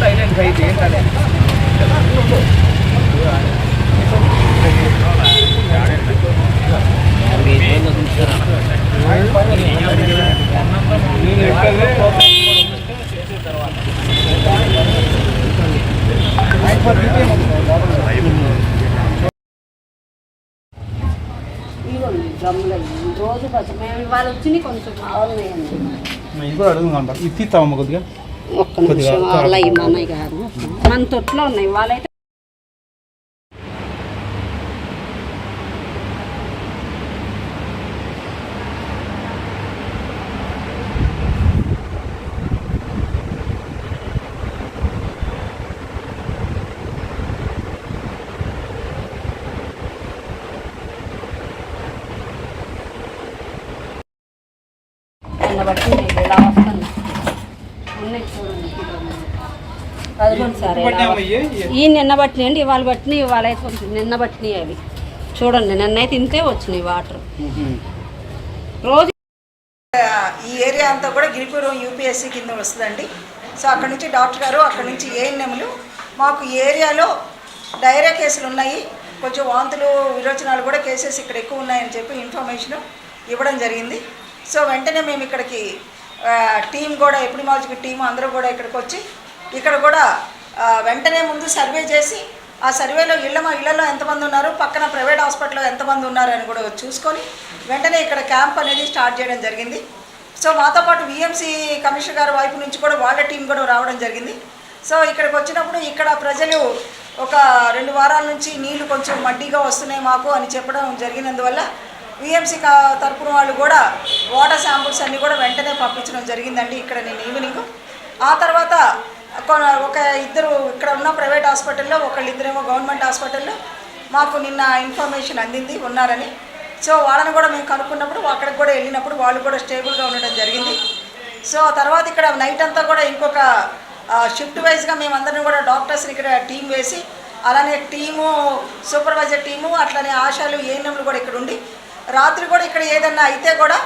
ఇవాళ అయితే ఏంటనే ఇవ్వండి రోజు బస్సు మేము ఇవాళ వచ్చినాయి కొంచెం బాగున్నాయండి ఇది కూడా అడుగుదాం ఇది తీస్తామమ్మ కొద్దిగా ఒక్క నిమిషం వాళ్ళ మన గారు మన తొట్లో ఉన్నాయి వాళ్ళైతే నిన్న బట్టి ఇలా వస్తుంది ఉన్నాయి చూడండి అదిగోండి సార్ ఇలా వస్తుంది. ఈ నిన్న బట్టినాయండి ఇవాళ బట్టినాయి ఇవాళ అయితే నిన్న బట్టినాయి అవి. చూడండి నిన్నైతే ఇంతే వచ్చినాయి వాటర్. రోజు ఈ ఏరియా అంతా కూడా గిరిపురం యూపీఎస్సీ కింద వస్తుందండి. సో అక్కడ నుంచి డాక్టర్ గారు అక్కడ నుంచి ఏఎన్ఎంలు. మాకు ఈ ఏరియాలో డైరియా కేసులు ఉన్నాయి. కొంచెం వాంతులు విరోచనాలు కూడా కేసెస్ ఇక్కడ ఎక్కువ ఉన్నాయని చెప్పి ఇన్ఫర్మేషన్ ఇవ్వడం జరిగింది. సో వెంటనే మేము ఇక్కడికి టీం కూడా ఎపిడమాలజికల్ టీం అందరూ కూడా ఇక్కడికి వచ్చి ఇక్కడ కూడా వెంటనే ముందు సర్వే చేసి ఆ సర్వేలో ఇళ్ళ ఇళ్ళలో ఎంతమంది ఉన్నారు పక్కన ప్రైవేట్ హాస్పిటల్లో ఎంతమంది ఉన్నారు అని కూడా చూసుకొని వెంటనే ఇక్కడ క్యాంప్ అనేది స్టార్ట్ చేయడం జరిగింది. సో మాతో పాటు విఎంసీ కమిషనర్ గారి వైపు నుంచి కూడా వాళ్ళ టీం కూడా రావడం జరిగింది. సో ఇక్కడికి వచ్చినప్పుడు ఇక్కడ ప్రజలు ఒక రెండు వారాల నుంచి నీళ్ళు కొంచెం మడ్డీగా వస్తున్నాయి మాకు అని చెప్పడం జరిగినందువల్ల విఎంసీ తరపున వాళ్ళు కూడా వాటర్ శాంపుల్స్ అన్నీ కూడా వెంటనే పంపించడం జరిగిందండి ఇక్కడ నేను ఈవినింగ్. ఆ తర్వాత ఒక ఇద్దరు ఇక్కడ ఉన్న ప్రైవేట్ హాస్పిటల్లో ఒకళ్ళు ఇద్దరేమో గవర్నమెంట్ హాస్పిటల్లో మాకు నిన్న ఇన్ఫర్మేషన్ అందింది ఉన్నారని. సో వాళ్ళని కూడా మేము కనుక్కున్నప్పుడు అక్కడికి కూడా వెళ్ళినప్పుడు వాళ్ళు కూడా స్టేబుల్గా ఉండడం జరిగింది. సో తర్వాత ఇక్కడ నైట్ అంతా కూడా ఇంకొక షిఫ్ట్ వైజ్గా మేమందరం కూడా డాక్టర్స్ని ఇక్కడ టీం వేసి అలానే టీము సూపర్వైజర్ టీము అట్లనే ఆశాలు ఏఎన్ఎంలు కూడా ఇక్కడ ఉండి రాత్రి కూడా ఇక్కడ ఏదన్నా అయితే కూడా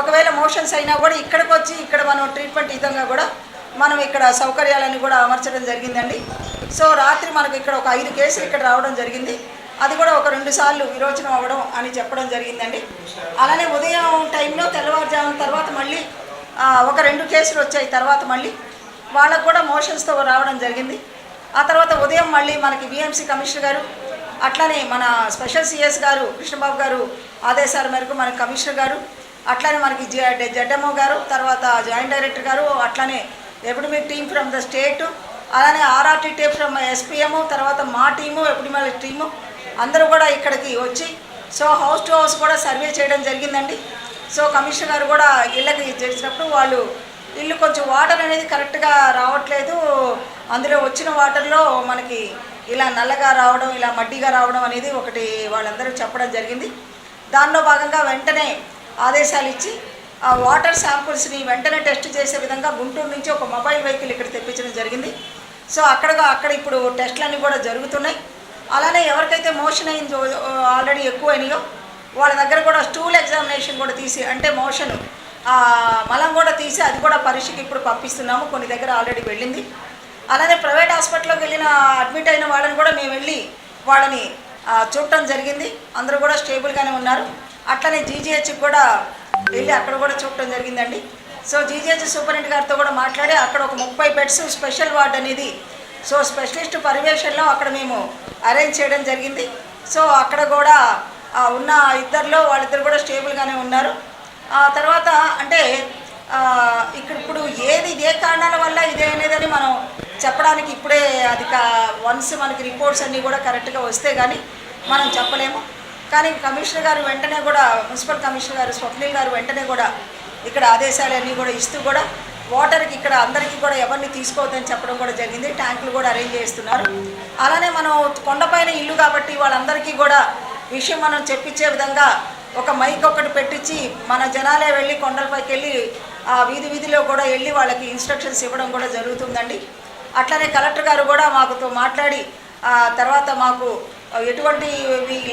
ఒకవేళ మోషన్స్ అయినా కూడా ఇక్కడికి వచ్చి ఇక్కడ మనం ట్రీట్మెంట్ విధంగా కూడా మనం ఇక్కడ సౌకర్యాలన్నీ కూడా అమర్చడం జరిగిందండి. సో రాత్రి మనకు ఇక్కడ ఒక ఐదు కేసులు ఇక్కడ రావడం జరిగింది. అది కూడా ఒక రెండు సార్లు విరోచనం అవ్వడం అని చెప్పడం జరిగిందండి. అలానే ఉదయం టైంలో తెల్లవారుజామున తర్వాత మళ్ళీ ఒక రెండు కేసులు వచ్చాయి. తర్వాత మళ్ళీ వాళ్ళకు కూడా మోషన్స్తో రావడం జరిగింది. ఆ తర్వాత ఉదయం మళ్ళీ మనకి విఎంసీ కమిషనర్ గారు అట్లానే మన స్పెషల్ సిఎస్ గారు కృష్ణబాబు గారు ఆదేశాల మేరకు మన కమిషనర్ గారు అట్లానే మనకి జెడ్ఎంఓ గారు తర్వాత జాయింట్ డైరెక్టర్ గారు అట్లానే epidemic team from the state అలానే ఆర్ఆర్టీ టీమ్ ఫ్రమ్ ఎస్పీఎం తర్వాత మా టీము ఎపిడమిక్ టీము అందరూ కూడా ఇక్కడికి వచ్చి సో హౌస్ టు హౌస్ కూడా సర్వే చేయడం జరిగిందండి. సో కమిషనర్ గారు కూడా ఇళ్ళకి చేసినప్పుడు వాళ్ళు ఇల్లు కొంచెం వాటర్ అనేది కరెక్ట్గా రావట్లేదు. అందులో వచ్చిన వాటర్లో మనకి ఇలా నల్లగా రావడం ఇలా మడ్డిగా రావడం అనేది ఒకటి వాళ్ళందరూ చెప్పడం జరిగింది. దానిలో భాగంగా వెంటనే ఆదేశాలు ఇచ్చి ఆ వాటర్ శాంపుల్స్ని వెంటనే టెస్ట్ చేసే విధంగా గుంటూరు నుంచి ఒక మొబైల్ వెహికల్ ఇక్కడ తెప్పించడం జరిగింది. సో అక్కడగా అక్కడ ఇప్పుడు టెస్ట్లన్నీ కూడా జరుగుతున్నాయి. అలానే ఎవరికైతే మోషన్ అయిందో ఆల్రెడీ ఎక్కువైనాయో వాళ్ళ దగ్గర కూడా స్టూల్ ఎగ్జామినేషన్ కూడా తీసి అంటే మోషన్ మలం కూడా తీసి అది కూడా పరీక్షకి ఇప్పుడు పంపిస్తున్నాము. కొన్ని దగ్గర ఆల్రెడీ వెళ్ళింది. అలానే ప్రైవేట్ హాస్పిటల్లోకి వెళ్ళిన అడ్మిట్ అయిన వాళ్ళని కూడా మేము వెళ్ళి వాళ్ళని చూడటం జరిగింది. అందరూ కూడా స్టేబుల్గానే ఉన్నారు. అట్లనే జీజీహెచ్కి కూడా వెళ్ళి అక్కడ కూడా చూడటం జరిగిందండి. సో జీజేజీ సూపరింట్ గారితో కూడా మాట్లాడి అక్కడ ఒక ముప్పై బెడ్స్ స్పెషల్ వార్డ్ అనేది సో స్పెషలిస్ట్ పర్యవేక్షణలో అక్కడ మేము అరేంజ్ చేయడం జరిగింది. సో అక్కడ కూడా ఉన్న ఇద్దరిలో వాళ్ళిద్దరు కూడా స్టేబుల్గానే ఉన్నారు. ఆ తర్వాత అంటే ఇక్కడ ఇప్పుడు ఏది ఏ కారణాల వల్ల ఇదే అనేదని మనం చెప్పడానికి ఇప్పుడే అది వన్స్ మనకి రిపోర్ట్స్ అన్నీ కూడా కరెక్ట్గా వస్తే కానీ మనం చెప్పలేము. కానీ కమిషనర్ గారు వెంటనే కూడా మున్సిపల్ కమిషనర్ గారు స్వప్నిల్ గారు వెంటనే కూడా ఇక్కడ ఆదేశాలన్నీ కూడా ఇస్తూ కూడా వాటర్కి ఇక్కడ అందరికీ కూడా ఎవరిని తీసుకోవద్దని చెప్పడం కూడా జరిగింది. ట్యాంకులు కూడా అరేంజ్ చేస్తున్నారు. అలానే మనం కొండపైన ఇల్లు కాబట్టి వాళ్ళందరికీ కూడా విషయం మనం చెప్పించే విధంగా ఒక మైక్ ఒకటి పెట్టించి మన జనాలే వెళ్ళి కొండలపైకి వెళ్ళి ఆ వీధి వీధిలో కూడా వెళ్ళి వాళ్ళకి ఇన్స్ట్రక్షన్స్ ఇవ్వడం కూడా జరుగుతుందండి. అట్లనే కలెక్టర్ గారు కూడా మాకుతో మాట్లాడి తర్వాత మాకు ఎటువంటి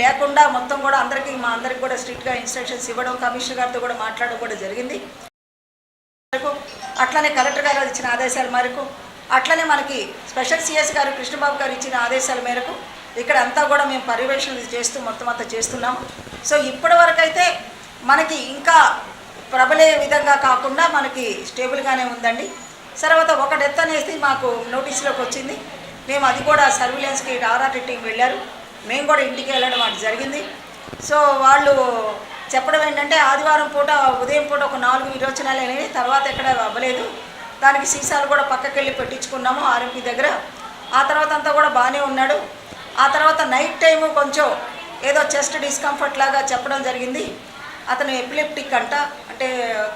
లేకుండా మొత్తం కూడా అందరికీ మా అందరికి కూడా స్ట్రిక్ట్గా ఇన్స్ట్రక్షన్స్ ఇవ్వడం కమిషనర్ గారితో కూడా మాట్లాడడం కూడా జరిగింది. అట్లనే కలెక్టర్ గారు ఇచ్చిన ఆదేశాల మేరకు అట్లనే మనకి స్పెషల్ సిఎస్ గారు కృష్ణబాబు గారు ఇచ్చిన ఆదేశాల మేరకు ఇక్కడ అంతా కూడా మేము పర్యవేక్షణ చేస్తూ మొత్తం అంతా చేస్తున్నాము. సో ఇప్పటి వరకైతే మనకి ఇంకా ప్రబలే విధంగా కాకుండా మనకి స్టేబుల్గానే ఉందండి. తర్వాత ఒక డెత్ అనేది మాకు నోటీసులోకి వచ్చింది. మేము అది కూడా సర్విలెన్స్కి ఆర్ఆర్టీ టీం వెళ్ళారు. మేము కూడా ఇంటికి వెళ్ళడం అది జరిగింది. సో వాళ్ళు చెప్పడం ఏంటంటే ఆదివారం పూట ఉదయం పూట ఒక నాలుగు విరోచనాలు అనేవి తర్వాత ఎక్కడ అవ్వలేదు. దానికి సీసాలు కూడా పక్కకి వెళ్ళి పెట్టించుకున్నాము ఆర్ఎంపీ దగ్గర. ఆ తర్వాత అంతా కూడా బాగానే ఉన్నాడు. ఆ తర్వాత నైట్ టైము కొంచెం ఏదో చెస్ట్ డిస్కంఫర్ట్ లాగా చెప్పడం జరిగింది. అతను ఎపిలెప్టిక్ అంట అంటే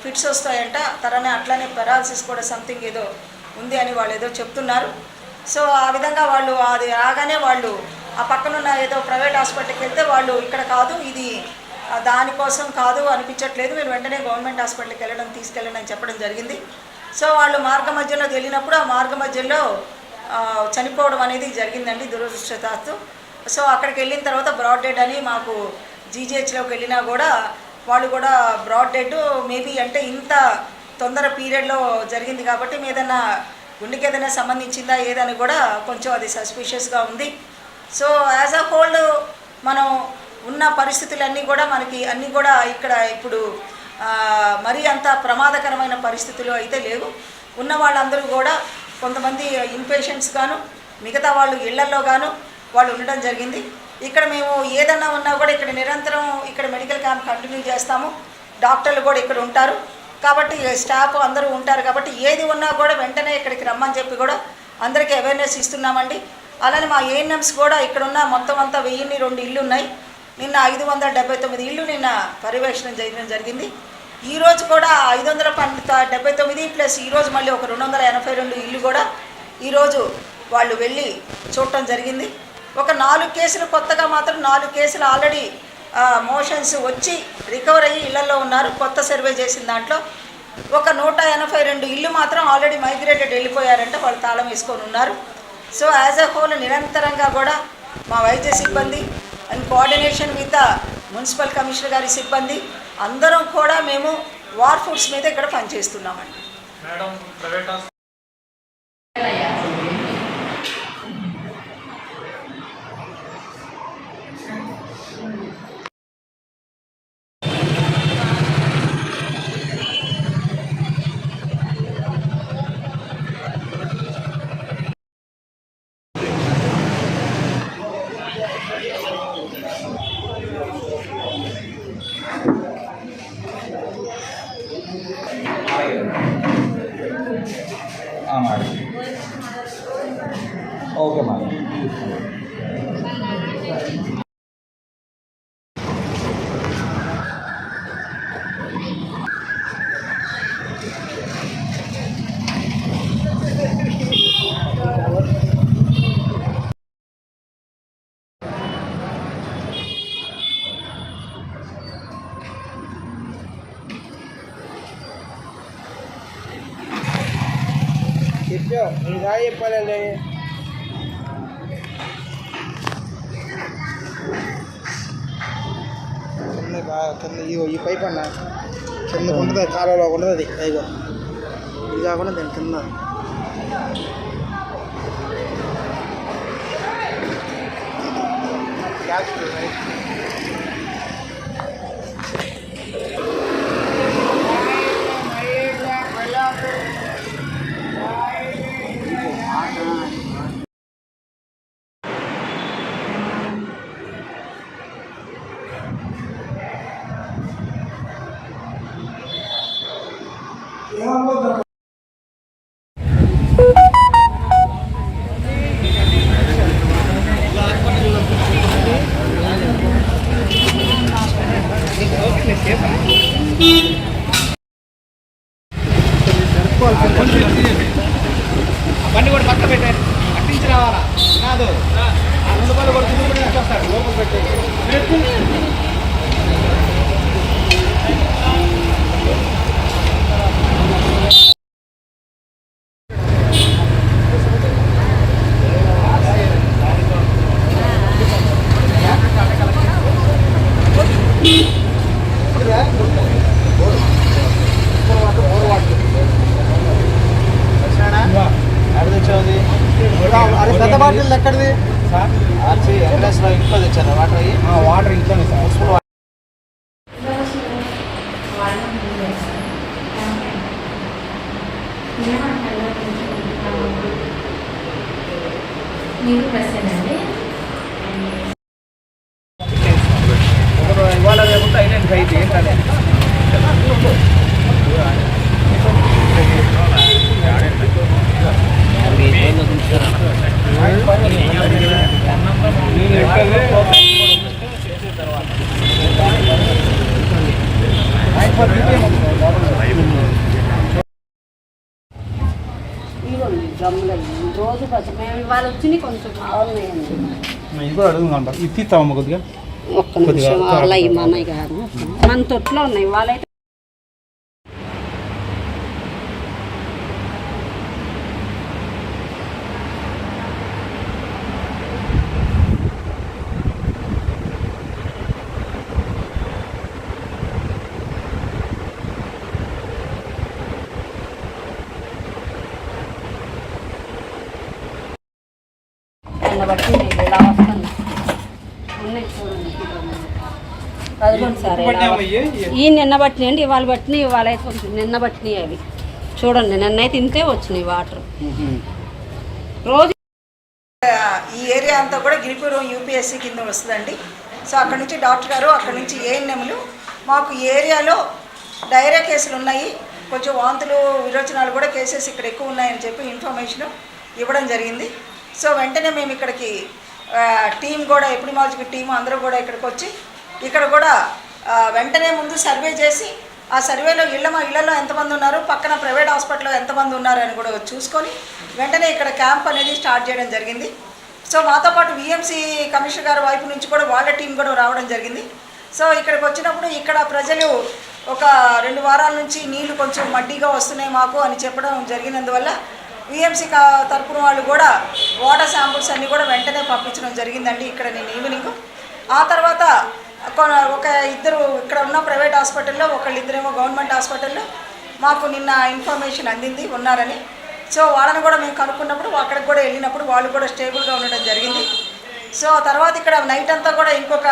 ఫిట్స్ వస్తాయంట. తరనే అట్లానే పెరాలసిస్ కూడా సంథింగ్ ఏదో ఉంది అని వాళ్ళు ఏదో చెప్తున్నారు. సో ఆ విధంగా వాళ్ళు అది రాగానే వాళ్ళు ఆ పక్కనున్న ఏదో ప్రైవేట్ హాస్పిటల్కి వెళ్తే వాళ్ళు ఇక్కడ కాదు ఇది దానికోసం కాదు అనిపించట్లేదు. మీరు వెంటనే గవర్నమెంట్ హాస్పిటల్కి వెళ్ళడం తీసుకెళ్ళండి అని చెప్పడం జరిగింది. సో వాళ్ళు మార్గ మధ్యలో వెళ్ళినప్పుడు ఆ మార్గ మధ్యలో చనిపోవడం అనేది జరిగిందండి దురదృష్టవశాత్తు. సో అక్కడికి వెళ్ళిన తర్వాత బ్రాడ్ డెడ్ అని మాకు జీజీహెచ్లోకి వెళ్ళినా కూడా వాళ్ళు కూడా బ్రాడ్ డెడ్ మేబీ అంటే ఇంత తొందర పీరియడ్లో జరిగింది కాబట్టి ఏదైనా గుండెకి ఏదైనా సంబంధించిందా ఏదని కూడా కొంచెం అది సస్పిషియస్గా ఉంది. సో యాజ్ అ హోల్డ్ మనం ఉన్న పరిస్థితులన్నీ కూడా మనకి అన్నీ కూడా ఇక్కడ ఇప్పుడు మరీ అంత ప్రమాదకరమైన పరిస్థితులు అయితే లేవు. ఉన్న వాళ్ళందరూ కూడా కొంతమంది ఇన్పేషెంట్స్ గాను మిగతా వాళ్ళు ఇళ్ళలో గాను వాళ్ళు ఉండడం జరిగింది. ఇక్కడ మేము ఏదన్నా ఉన్నా కూడా ఇక్కడ నిరంతరం ఇక్కడ మెడికల్ క్యాంప్ కంటిన్యూ చేస్తాము. డాక్టర్లు కూడా ఇక్కడ ఉంటారు. కాబట్టి స్టాఫ్ అందరూ ఉంటారు కాబట్టి ఏది ఉన్నా కూడా వెంటనే ఇక్కడికి రమ్మని చెప్పి కూడా అందరికీ అవేర్నెస్ ఇస్తున్నామండి. అలానే మా ఏఎన్ఎంస్ కూడా ఇక్కడ ఉన్న మొత్తం అంతా వెయ్యిన్ని రెండు ఇల్లు ఉన్నాయి నిన్న ఐదు వందల డెబ్బై తొమ్మిది ఇల్లు నిన్న పర్యవేక్షణ చేయడం జరిగింది. ఈరోజు కూడా ఐదు వందల పంత డెబ్బై తొమ్మిది ప్లస్ ఈరోజు మళ్ళీ ఒక రెండు వందల ఎనభై రెండు ఇల్లు కూడా ఈరోజు వాళ్ళు వెళ్ళి చూడటం జరిగింది. ఒక నాలుగు కేసులు కొత్తగా మాత్రం నాలుగు కేసులు ఆల్రెడీ మోషన్స్ వచ్చి రికవర్ అయ్యి ఇళ్ళలో ఉన్నారు. కొత్త సర్వే చేసిన దాంట్లో ఒక నూట ఎనభై రెండు ఇల్లు మాత్రం ఆల్రెడీ మైగ్రేటెడ్ వెళ్ళిపోయారంటే. వాళ్ళు తాళం వేసుకొని ఉన్నారు. సో యాజ్ అ హోల్ నిరంతరంగా కూడా మా వైద్య సిబ్బంది and coordination with municipal commissioner గారి సిబ్బంది అందరం కూడా మేము వార్ ఫుడ్స్ మీద ఇక్కడ పనిచేస్తున్నామండి. ఇంకా చెప్పాలండి కింద కింద ఈ పైప్ అన్న కింద ఉంటుంది కాలువలో ఉండదు అది ఇగో ఇది కాకుండా దాని కింద బండి ఆ మీరు ప్రశ్న అండి ఇవాళ వచ్చినాయి కొంచెం. ఇది కూడా అడుగుతుందంట ఇది తీస్తామమ్మ కొద్దిగా? ఒక్క నిమిషం వాళ్ళ కాదు మన తొట్లో ఉన్నాయి వాళ్ళైతే దాన్ని బట్టి నేను ఇలా వస్తాను ఉన్నాయి చూడండి చదువుకోండి సార్. ఈ నిన్న బట్టినాయండి ఇవాళ బట్టినాయి ఇవాళ అయితే కొంచెం నిన్న బట్టినాయి అవి. చూడండి నిన్న అయితే ఇంతే వచ్చినాయి వాటర్. రోజు ఈ ఏరియా అంతా కూడా గిరిపురం యూపీఎస్సీ కింద వస్తుందండి. సో అక్కడ నుంచి డాక్టర్ గారు అక్కడ నుంచి ఏఎన్ఎంలు. మాకు ఈ ఏరియాలో డైరియా కేసులు ఉన్నాయి. కొంచెం వాంతులు విరోచనాలు కూడా కేసెస్ ఇక్కడ ఎక్కువ ఉన్నాయని చెప్పి ఇన్ఫర్మేషన్ ఇవ్వడం జరిగింది. సో వెంటనే మేము ఇక్కడికి టీం కూడా ఎపిడమాలజికల్ టీం అందరూ కూడా ఇక్కడికి వచ్చి ఇక్కడ కూడా వెంటనే ముందు సర్వే చేసి ఆ సర్వేలో ఇళ్ళ మా ఇళ్ళలో ఎంతమంది ఉన్నారు పక్కన ప్రైవేట్ హాస్పిటల్లో ఎంతమంది ఉన్నారు అని కూడా చూసుకొని వెంటనే ఇక్కడ క్యాంప్ అనేది స్టార్ట్ చేయడం జరిగింది. సో మాతో పాటు విఎంసీ కమిషనర్ గారి వైపు నుంచి కూడా వాళ్ళ టీం కూడా రావడం జరిగింది. సో ఇక్కడికి వచ్చినప్పుడు ఇక్కడ ప్రజలు ఒక రెండు వారాల నుంచి నీళ్ళు కొంచెం మడ్డీగా వస్తున్నాయి మాకు అని చెప్పడం జరిగినందువల్ల విఎంసీ తరపున వాళ్ళు కూడా వాటర్ శాంపుల్స్ అన్నీ కూడా వెంటనే పంపించడం జరిగిందండి ఇక్కడ నేను ఈవినింగ్. ఆ తర్వాత ఒక ఇద్దరు ఇక్కడ ఉన్న ప్రైవేట్ హాస్పిటల్లో ఒకళ్ళు ఇద్దరేమో గవర్నమెంట్ హాస్పిటల్లో మాకు నిన్న ఇన్ఫర్మేషన్ అందింది ఉన్నారని. సో వాళ్ళని కూడా మేము కనుక్కున్నప్పుడు అక్కడికి కూడా వెళ్ళినప్పుడు వాళ్ళు కూడా స్టేబుల్గా ఉండడం జరిగింది. సో తర్వాత ఇక్కడ నైట్ అంతా కూడా ఇంకొక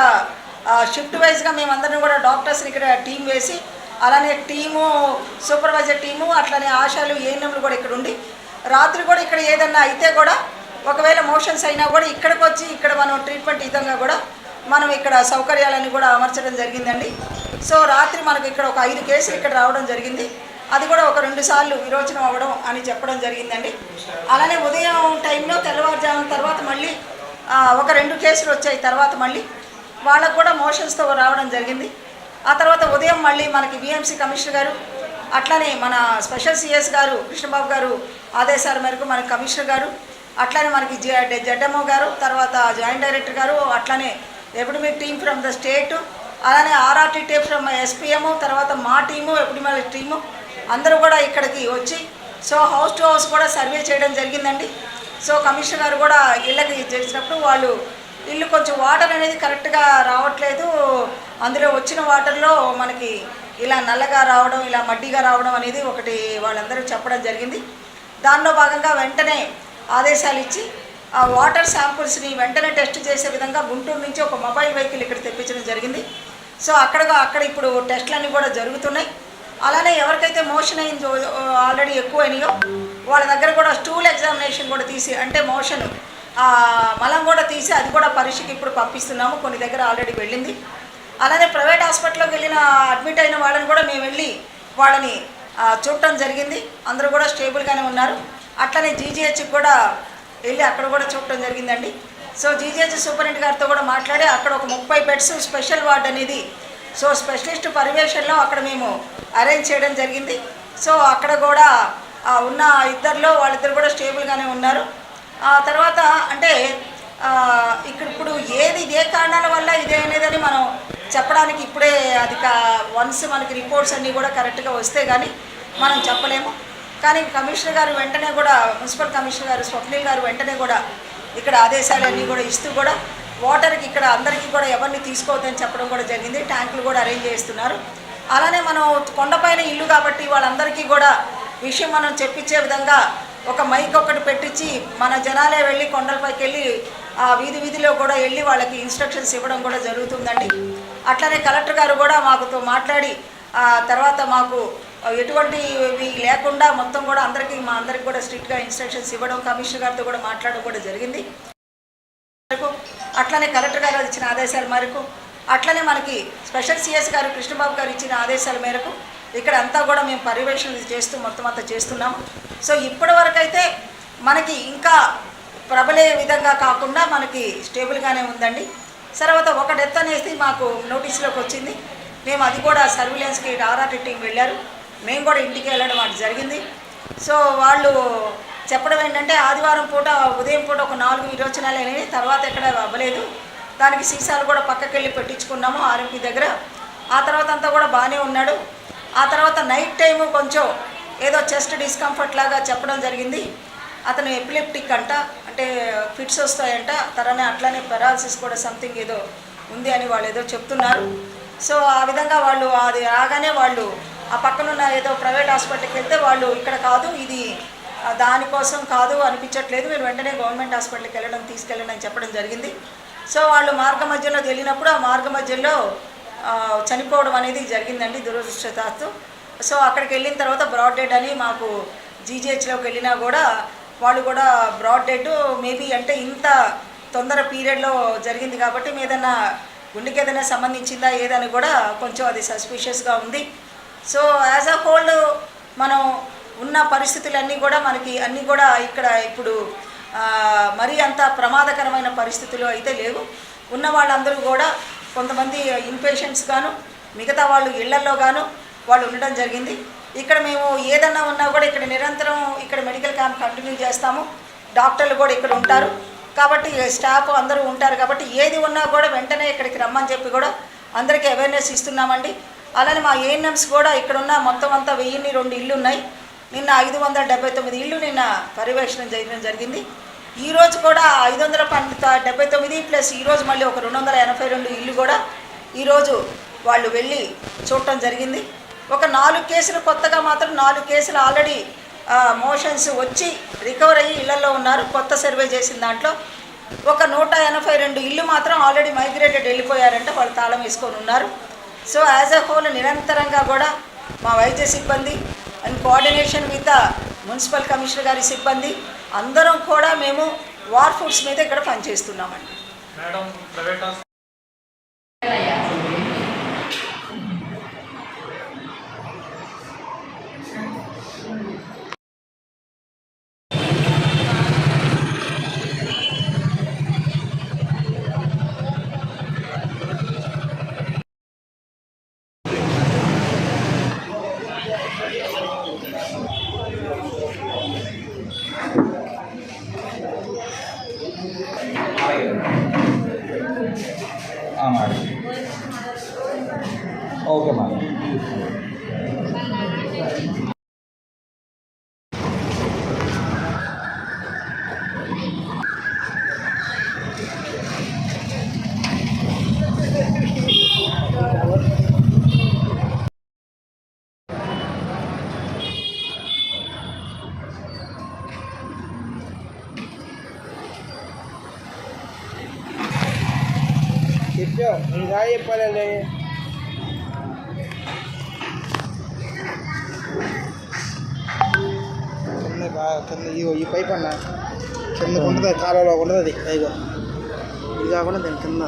షిఫ్ట్ వైజ్గా మేమందరం కూడా డాక్టర్స్ని ఇక్కడ టీం వేసి అలానే టీము సూపర్వైజర్ టీము అట్లనే ఆశాలు ఏఎన్ఎంలు కూడా ఇక్కడ ఉండి రాత్రి కూడా ఇక్కడ ఏదన్నా అయితే కూడా ఒకవేళ మోషన్స్ అయినా కూడా ఇక్కడికి వచ్చి ఇక్కడ మనం ట్రీట్మెంట్ విధంగా కూడా మనం ఇక్కడ సౌకర్యాలన్నీ కూడా అమర్చడం జరిగిందండి. సో రాత్రి మనకు ఇక్కడ ఒక ఐదు కేసులు ఇక్కడ రావడం జరిగింది. అది కూడా ఒక రెండు సార్లు విరోచనం అవ్వడం అని చెప్పడం జరిగిందండి. అలానే ఉదయం టైంలో తెల్లవారుజామున తర్వాత మళ్ళీ ఒక రెండు కేసులు వచ్చాయి. తర్వాత మళ్ళీ వాళ్ళకు కూడా మోషన్స్తో రావడం జరిగింది. ఆ తర్వాత ఉదయం మళ్ళీ మనకి బిఎంసీ కమిషనర్ గారు అట్లానే మన స్పెషల్ సిఎస్ గారు కృష్ణబాబు గారు ఆదేశాల మేరకు మన కమిషనర్ గారు అట్లానే మనకి జడ్ఎంఓ గారు తర్వాత జాయింట్ డైరెక్టర్ గారు అట్లానే epidemic team from the state అలానే ఆర్ఆర్టీ టీమ్ ఫ్రమ్ ఎస్పీఎం తర్వాత మా టీము ఎపిడమిక్ టీము అందరూ కూడా ఇక్కడికి వచ్చి సో హౌస్ టు హౌస్ కూడా సర్వే చేయడం జరిగిందండి. సో కమిషనర్ కూడా ఇళ్ళకి చేసినప్పుడు వాళ్ళు ఇల్లు కొంచెం వాటర్ అనేది కరెక్ట్గా రావట్లేదు. అందులో వచ్చిన వాటర్లో మనకి ఇలా నల్లగా రావడం ఇలా మడ్డిగా రావడం అనేది ఒకటి వాళ్ళందరూ చెప్పడం జరిగింది. దానిలో భాగంగా వెంటనే ఆదేశాలు ఇచ్చి ఆ వాటర్ శాంపుల్స్ని వెంటనే టెస్ట్ చేసే విధంగా గుంటూరు నుంచి ఒక మొబైల్ వెహికల్ ఇక్కడ తెప్పించడం జరిగింది. సో అక్కడ అక్కడ ఇప్పుడు టెస్ట్లన్నీ కూడా జరుగుతున్నాయి. అలానే ఎవరికైతే మోషన్ అయిందో ఆల్రెడీ ఎక్కువైనాయో వాళ్ళ దగ్గర కూడా స్టూల్ ఎగ్జామినేషన్ కూడా తీసి అంటే మోషన్ మలం కూడా తీసి అది కూడా పరీక్షకి ఇప్పుడు పంపిస్తున్నాము. కొన్ని దగ్గర ఆల్రెడీ వెళ్ళింది. అలానే ప్రైవేట్ హాస్పిటల్లోకి వెళ్ళిన అడ్మిట్ అయిన వాళ్ళని కూడా మేము వెళ్ళి వాళ్ళని చూడటం జరిగింది. అందరూ కూడా స్టేబుల్గానే ఉన్నారు. అట్లనే జీజీహెచ్కి కూడా వెళ్ళి అక్కడ కూడా చూడటం జరిగిందండి. సో జీజేజీ సూపరింట్ గారితో కూడా మాట్లాడి అక్కడ ఒక ముప్పై బెడ్స్ స్పెషల్ వార్డ్ అనేది సో స్పెషలిస్ట్ పర్యవేక్షణలో అక్కడ మేము అరేంజ్ చేయడం జరిగింది. సో అక్కడ కూడా ఉన్న ఇద్దరిలో వాళ్ళిద్దరు కూడా స్టేబుల్గానే ఉన్నారు. ఆ తర్వాత అంటే ఇక్కడ ఇప్పుడు ఏది ఇదే కారణాల వల్ల ఇదే అనేదని మనం చెప్పడానికి ఇప్పుడే అది వన్స్ మనకి రిపోర్ట్స్ అన్నీ కూడా కరెక్ట్గా వస్తే కానీ మనం చెప్పలేము. కానీ కమిషనర్ గారు వెంటనే కూడా మున్సిపల్ కమిషనర్ గారు స్వప్నిల్ గారు వెంటనే కూడా ఇక్కడ ఆదేశాలన్నీ కూడా ఇస్తూ కూడా వాటర్కి ఇక్కడ అందరికీ కూడా ఎవరిని తీసుకోవద్దని చెప్పడం కూడా జరిగింది. ట్యాంకులు కూడా అరేంజ్ చేస్తున్నారు. అలానే మనం కొండపైన ఇల్లు కాబట్టి వాళ్ళందరికీ కూడా విషయం మనం చెప్పించే విధంగా ఒక మైక్ ఒకటి పెట్టించి మన జనాలే వెళ్ళి కొండలపైకి వెళ్ళి ఆ వీధి వీధిలో కూడా వెళ్ళి వాళ్ళకి ఇన్స్ట్రక్షన్స్ ఇవ్వడం కూడా జరుగుతుందండి. అట్లనే కలెక్టర్ గారు కూడా మాకుతో మాట్లాడి ఆ తర్వాత మాకు ఎటువంటి లేకుండా మొత్తం కూడా అందరికీ మా అందరికి కూడా స్ట్రిక్ట్గా ఇన్స్ట్రక్షన్స్ ఇవ్వడం కమిషనర్ గారితో కూడా మాట్లాడడం కూడా జరిగింది. మేరకు అట్లనే కలెక్టర్ గారు ఇచ్చిన ఆదేశాల మేరకు అట్లనే మనకి స్పెషల్ సిఎస్ గారు కృష్ణబాబు గారు ఇచ్చిన ఆదేశాల మేరకు ఇక్కడ అంతా కూడా మేము పర్యవేక్షణ చేస్తూ మొత్తం అంతా చేస్తున్నాము. సో ఇప్పటి వరకైతే మనకి ఇంకా ప్రబలే విధంగా కాకుండా మనకి స్టేబుల్గానే ఉందండి. తర్వాత ఒక డెత్ అనేది మాకు నోటీసులోకి వచ్చింది. మేము అది కూడా సర్విలెన్స్కి ఆర్ఆర్టీ టీం వెళ్ళారు. మేము కూడా ఇంటికి వెళ్ళడం అది జరిగింది. సో వాళ్ళు చెప్పడం ఏంటంటే ఆదివారం పూట ఉదయం పూట ఒక నాలుగు విరోచనాలు అయినాయి తర్వాత ఎక్కడ అవ్వలేదు. దానికి సీసాలు కూడా పక్కకి వెళ్ళి పెట్టించుకున్నాము ఆర్ఎంపీ దగ్గర. ఆ తర్వాత అంతా కూడా బాగానే ఉన్నాడు. ఆ తర్వాత నైట్ టైము కొంచెం ఏదో చెస్ట్ డిస్కంఫర్ట్ లాగా చెప్పడం జరిగింది. అతను ఎపిలెప్టిక్ అంట అంటే ఫిట్స్ వస్తాయంట తరనే అట్లానే పెరాలసిస్ కూడా సంథింగ్ ఏదో ఉంది అని వాళ్ళు ఏదో చెప్తున్నారు. సో ఆ విధంగా వాళ్ళు అది రాగానే వాళ్ళు ఆ పక్కన ఉన్న ఏదో ప్రైవేట్ హాస్పిటల్కి వెళ్తే వాళ్ళు ఇక్కడ కాదు ఇది దానికోసం కాదు అనిపించట్లేదు. మీరు వెంటనే గవర్నమెంట్ హాస్పిటల్కి వెళ్ళడం తీసుకెళ్ళడం అని చెప్పడం జరిగింది. సో వాళ్ళు మార్గ మధ్యలో వెళ్ళినప్పుడు ఆ మార్గ మధ్యలో చనిపోవడం అనేది జరిగిందండి దురదృష్టతాత్తు సో అక్కడికి వెళ్ళిన తర్వాత బ్రాడ్ డెడ్ అని మాకు జీజీహెచ్లోకి వెళ్ళినా కూడా వాళ్ళు కూడా బ్రాడ్ డెడ్ మేబీ అంటే ఇంత తొందర పీరియడ్లో జరిగింది కాబట్టి ఏదైనా గుండెకి ఏదైనా సంబంధించిందా ఏదని కూడా కొంచెం అది సస్పిషియస్గా ఉంది. సో యాజ్ అ హోల్ మనం ఉన్న పరిస్థితులన్నీ కూడా మనకి అన్నీ కూడా ఇక్కడ ఇప్పుడు మరీ అంత ప్రమాదకరమైన పరిస్థితులు అయితే లేవు. ఉన్న వాళ్ళందరూ కూడా కొంతమంది ఇన్పేషెంట్స్ గాను మిగతా వాళ్ళు ఇళ్ళల్లో గాను వాళ్ళు ఉండడం జరిగింది. ఇక్కడ మేము ఏదన్నా ఉన్నా కూడా ఇక్కడ నిరంతరం ఇక్కడ మెడికల్ క్యాంప్ కంటిన్యూ చేస్తాము. డాక్టర్లు కూడా ఇక్కడ ఉంటారు. కాబట్టి స్టాఫ్ అందరూ ఉంటారు కాబట్టి ఏది ఉన్నా కూడా వెంటనే ఇక్కడికి రమ్మని చెప్పి కూడా అందరికీ అవేర్నెస్ ఇస్తున్నామండి. అలానే మా ఏఎన్ఎంస్ కూడా ఇక్కడ ఉన్న మొత్తం అంతా వెయ్యిన్ని రెండు ఇళ్ళు ఉన్నాయి నిన్న ఐదు వందల డెబ్బై తొమ్మిది ఇళ్ళు నిన్న పర్యవేక్షణ చేయడం జరిగింది. ఈరోజు కూడా ఐదు వందల డెబ్బై తొమ్మిది ప్లస్ ఈరోజు మళ్ళీ ఒక రెండు వందల ఎనభై రెండు ఇల్లు కూడా ఈరోజు వాళ్ళు వెళ్ళి చూడటం జరిగింది. ఒక నాలుగు కేసులు కొత్తగా మాత్రం నాలుగు కేసులు ఆల్రెడీ మోషన్స్ వచ్చి రికవర్ అయ్యి ఇళ్ళలో ఉన్నారు. కొత్త సర్వే చేసిన దాంట్లో ఒక నూట ఎనభై రెండు ఇల్లు మాత్రం ఆల్రెడీ మైగ్రేటెడ్ వెళ్ళిపోయారంటే. వాళ్ళు తాళం వేసుకొని ఉన్నారు. సో యాజ్ అ హోల్ నిరంతరంగా కూడా మా వైద్య సిబ్బంది and coordination with municipal commissioner గారి సిబ్బంది అందరం కూడా మేము వార్ ఫుడ్స్ మీద ఇక్కడ పనిచేస్తున్నామండి. మేడం ప్రైవేట్ చెప్పాలండి. కింద బాగా కింద ఈ పైప్ అన్న. కింద ఉండదు కాలువలో ఉండదు అది పైగా ఇది కాకుండా దాని కింద.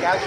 గ్యాస్